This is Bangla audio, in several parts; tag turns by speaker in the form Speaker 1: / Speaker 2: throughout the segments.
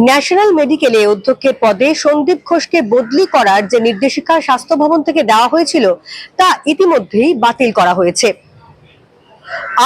Speaker 1: ন্যাশনাল মেডিকেলে অধ্যক্ষের পদে সন্দীপ ঘোষকে বদলি করার যে নির্দেশিকা স্বাস্থ্য ভবন থেকে দেওয়া হয়েছিল, তা ইতিমধ্যেই বাতিল করা হয়েছে।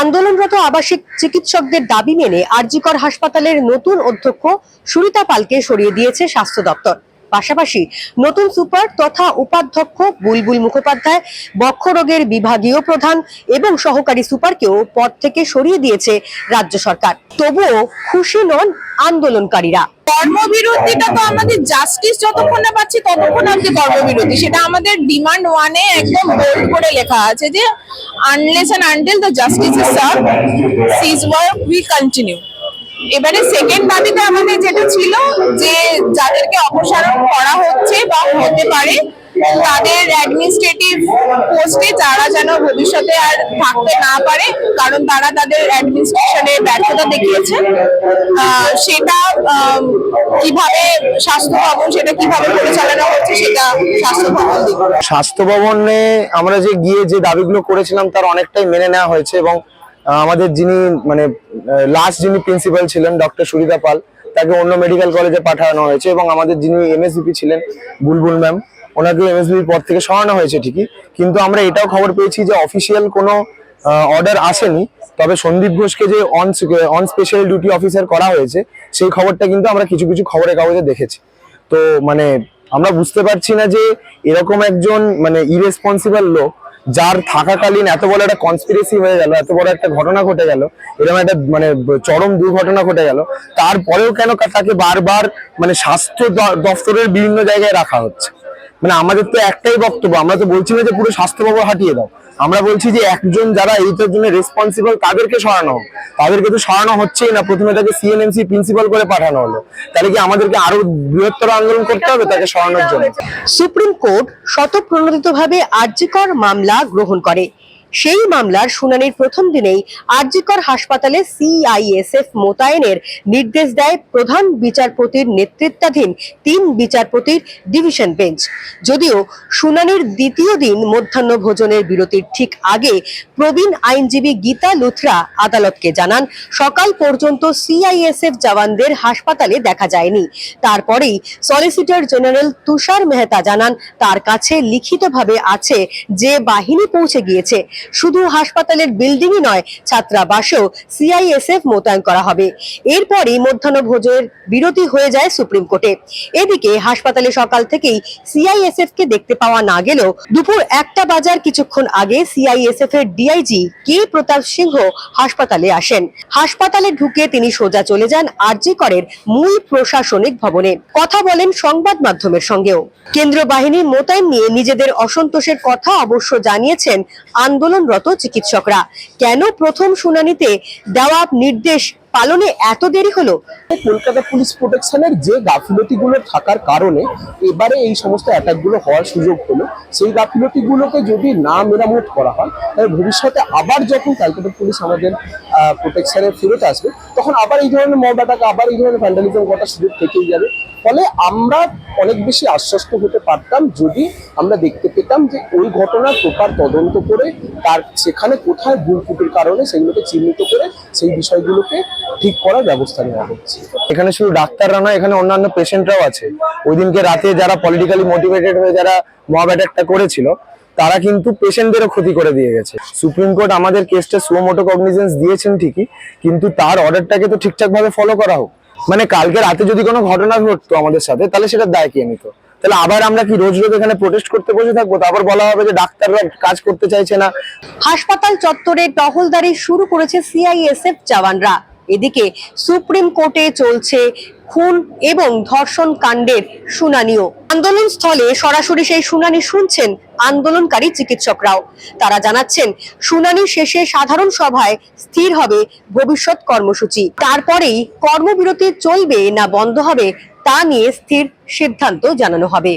Speaker 1: আন্দোলনরত আবাসিক চিকিৎসকদের দাবি মেনে আরজিকর হাসপাতালের নতুন অধ্যক্ষ সুরিতা পালকে সরিয়ে দিয়েছে স্বাস্থ্য দপ্তর। পাশাপাশি নতুন সুপার তথা উপাধ্যক্ষ বুলবুল মুখোপাধ্যায় বক্ষরোগের বিভাগীয় প্রধান এবং সহকারী সুপারকেও পদ থেকে সরিয়ে দিয়েছে রাজ্য সরকার। তবুও খুশি নন আন্দোলনকারীরা।
Speaker 2: কর্মবিরতিটা তো আমাদের জাস্টিস যতক্ষণ না পাচ্ছি ততক্ষণ অব্দি কর্মবিরতি। সেটা আমাদের ডিমান্ড ওয়ানে একদম বোল্ড করে লেখা আছে যে unless and until the justice is serve cease work we continue এবারে সেকেন্ড দাবিতে আমাদের যেটা ছিল যে যাদেরকে অপসারণ করা হচ্ছে বা হতে পারে, তাদের অ্যাডমিনিস্ট্রেটিভ পোস্টে তারা যেন ভবিষ্যতে আর থাকতে না পারে, কারণ তারা তাদের অ্যাডমিনিস্ট্রেশনে ব্যর্থতা দেখিয়েছে। সেটা কীভাবে স্বাস্থ্য ভবন, সেটা কীভাবে পরিচালনা হচ্ছে সেটা স্বাস্থ্য ভবন
Speaker 3: স্বাস্থ্য ভবনে আমরা যে গিয়ে যে দাবিগুলো করেছিলাম তার অনেকটাই মেনে নেওয়া হয়েছে এবং আমাদের যিনি মানে লাস্ট যিনি প্রিন্সিপাল ছিলেন ডক্টর সুরিতা পাল তাকে অন্য মেডিকেল কলেজে পাঠানো হয়েছে এবং আমাদের যিনি এমএসবিপি ছিলেন, বুলবুল ম্যাম ওনাকে এমএসবিপি পর থেকে সরানো হয়েছে ঠিকই। কিন্তু আমরা এটাও খবর পেয়েছি যে অফিসিয়াল কোনো অর্ডার আসেনি। তবে সন্দীপ ঘোষকে যে on on special duty officer করা হয়েছে, সেই খবরটা কিন্তু আমরা কিছু কিছু খবরের কাগজে দেখেছি। তো মানে আমরা বুঝতে পারছি না যে এরকম একজন মানে ইরেসপন্সিবল লোক যার থাকাকালীন এত বড় একটা কনস্পিরেসি হয়ে গেল, এত বড় একটা ঘটনা ঘটে গেল এরকম একটা মানে চরম দুর্ঘটনা ঘটে গেল, তারপরেও কেন তাকে বারবার মানে স্বাস্থ্য দপ্তরের বিভিন্ন জায়গায় রাখা হচ্ছে? মানে আমাদের তো একটাই বক্তব্য, আমরা তো বলছি না যে পুরো স্বাস্থ্য ব্যবহার হাঁটিয়ে দাও। আমরা বলছি যে একজন যারা এইটার জন্য রেসপন্সিবল তাদেরকে সরানো হোক। তাদেরকে তো সরানো হচ্ছেই না। প্রথমে তাকে সিএনএমসি প্রিন্সিপাল করে পাঠানো হলো। তাহলে কি আমাদেরকে আরও বৃহত্তর আন্দোলন করতে হবে তাকে সরানোর জন্য?
Speaker 1: সুপ্রিম কোর্ট স্বতঃপ্রণোদিতভাবে আর্যিকর মামলা গ্রহণ করে। সেই মামলার শুনানির প্রথম দিনেই আরজিকর হাসপাতালে সিআইএসএফ মোতায়েনের নির্দেশ দেয় প্রধান বিচারপতির নেতৃত্বাধীন তিন বিচারপতির ডিভিশন বেঞ্চ। যদিও শুনানির দ্বিতীয় দিন মধ্যাহ্ন ভোজনের বিরতির ঠিক আগে প্রবীণ আইনজীবী গীতা লুথরা আদালতকে জানান, সকাল পর্যন্ত সিআইএসএফ জওয়ানদের হাসপাতালে দেখা যায়নি। তারপরেই সলিসিটর জেনারেল তুষার মেহতা জানান, তার কাছে লিখিতভাবে আছে যে বাহিনী পৌঁছে গিয়েছে। শুধু হাসপাতালের বিল্ডিংই নয়, ছাত্রাবাসেও সিআইএসএফ মোতায়েন করা হবে। এরপরই মধ্যাহ্ন ভোজের বিরতি হয়ে যায় সুপ্রিম কোর্টে। এদিকে হাসপাতালে সকাল থেকেই সিআইএসএফ কে দেখতে পাওয়া না গেলেও দুপুর একটা বাজার কিছুক্ষণ আগে সিআইএসএফ এর ডিআইজি কে প্রতাপ সিংহ হাসপাতালে আসেন। হাসপাতালে ঢুকে তিনি সোজা চলে যান আরজি করের মূল প্রশাসনিক ভবনে। কথা বলেন সংবাদ মাধ্যমের সঙ্গেও। কেন্দ্র বাহিনী মোতায়েন নিয়ে নিজেদের অসন্তোষের কথা অবশ্য জানিয়েছেন আন্দোলনরত চিকিৎসকরা। কেন প্রথম শুনানিতে দেওয়া নির্দেশ পালনে এত দেরি হলো?
Speaker 4: কলকাতা পুলিশ প্রোটেকশনের যে গাফিলতিগুলো থাকার কারণে এবারে এই সমস্ত অ্যাটাকগুলো হওয়ার সুযোগ হলো, সেই গাফিলতিগুলোকে যদি না মেরামত করা হয়, তাহলে ভবিষ্যতে আবার যখন ক্যালকাটা পুলিশ আমাদের প্রোটেকশনে ফেরত আসবে, তখন আবার এই ধরনের মব অ্যাটাক আবার এই ধরনের ভ্যান্ডালিজম ঘটার সুযোগ থেকেই যাবে। ফলে আমরা অনেক বেশি আশ্বস্ত হতে পারতাম যদি আমরা দেখতে পেতাম যে ওই ঘটনার প্রকার তদন্ত করে তার সেখানে কোথায় ভুল ত্রুটির কারণে সেগুলোকে চিহ্নিত করে সেই বিষয়গুলোকে ঠিক করার ব্যবস্থা নেওয়া হচ্ছে।
Speaker 3: এখানে শুধু ডাক্তাররা নয়, এখানে অন্যান্য পেশেন্টরাও আছে। ওই দিনকে রাতে যারা পলিটিক্যালি মোটিভেটেড হয়ে যারা মব অ্যাটাকটা করেছিল, তারা কিন্তু পেশেন্টদেরও ক্ষতি করে দিয়ে গেছে। সুপ্রিম কোর্ট আমাদের কেসটা সুমোটো কগনিজেন্স দিয়েছেন ঠিকই, কিন্তু তার অর্ডারটাকে তো ঠিকঠাকভাবে ফলো করা হোক। মানে কালকে রাতে যদি কোনো ঘটনা ঘটতো আমাদের সাথে, তাহলে সেটা দায় কে নিত? তাহলে আবার আমরা কি রোজ রোজ এখানে প্রোটেস্ট করতে বসে থাকব? তারপর বলা হবে যে ডাক্তাররা কাজ করতে চাইছে না।
Speaker 1: হাসপাতাল চত্বরে টহলদারি শুরু করেছে সিআইএসএফ জওয়ানরা। এদিকে সুপ্রিম কোর্টে চলছে খুন এবং ধর্ষণ কাণ্ডের শুনানিও। আন্দোলন স্থলে সরাসরি সেই শুনানি শুনছেন আন্দোলনকারী চিকিৎসকরাও। তারা জানাচ্ছেন, শুনানি শেষে সাধারণ সভায় স্থির হবে ভবিষ্যৎ কর্মসূচি। তারপরেই কর্মবিরতি চলবে না বন্ধ হবে তা নিয়ে স্থির সিদ্ধান্ত জানানো হবে।